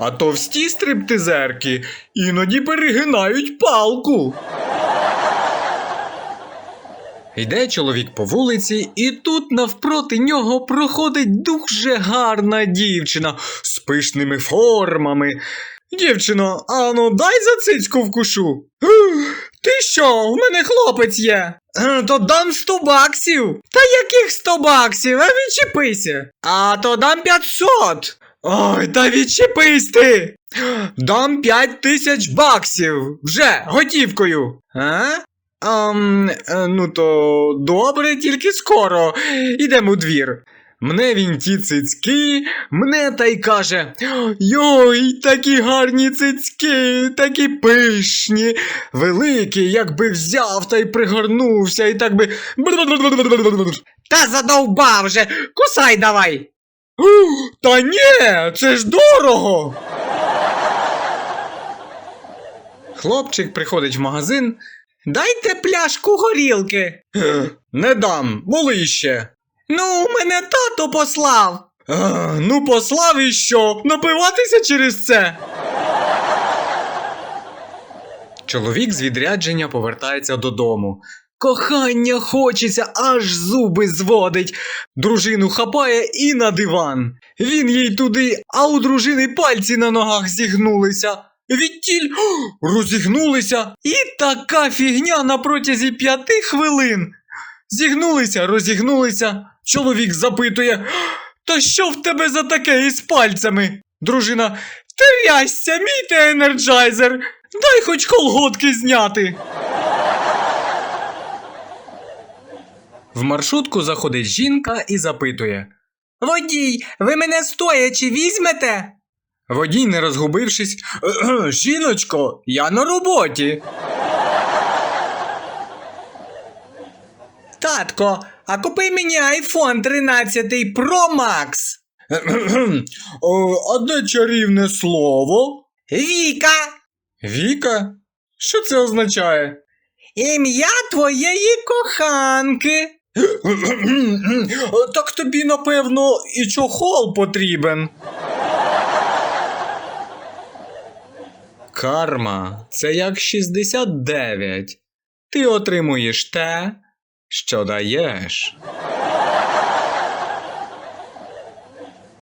А товсті стриптизерки іноді перегинають палку. Йде чоловік по вулиці, і тут навпроти нього проходить дуже гарна дівчина з пишними формами. Дівчино, а ну дай за цицьку вкушу. Ти що, в мене хлопець є? «Е, То дам 100 баксів. Та яких 100 баксів? А відчепися. А то дам 500. Ой, та відчепись ти. Дам 5 тисяч баксів. Вже готівкою. А? Ам, е, ну то добре, тільки скоро. Ідемо у двір. Мне він ті цицьки, мне та й каже: Йой, такі гарні цицьки, такі пишні, великі, якби взяв та й пригорнувся, і так би. Та задовбав же, кусай давай. Та ні, це ж дорого. Хлопчик приходить в магазин. Дайте пляшку горілки. Не дам, моли ще. Ну, мене тато послав. А, ну, послав і що? Напиватися через це. Чоловік з відрядження повертається додому. Кохання хочеться, аж зуби зводить. Дружину хапає і на диван. Він їй туди, а у дружини пальці на ногах зігнулися. Відтіль розігнулися. І така фігня на протязі п'яти хвилин. Зігнулися, розігнулися. Чоловік запитує: Та що в тебе за таке із пальцями? Дружина, трясся, мій ти енерджайзер. Дай хоч колготки зняти. В маршрутку заходить жінка і запитує: Водій, ви мене стоячи візьмете? Водій, не розгубившись, жіночко, я на роботі. Татко, а купи мені iPhone 13 Pro Max. а де чарівне слово? Віка. Віка? Що це означає? Ім'я твоєї коханки. Так тобі, напевно, і чохол потрібен. Карма це як 69. Ти отримуєш те, що даєш.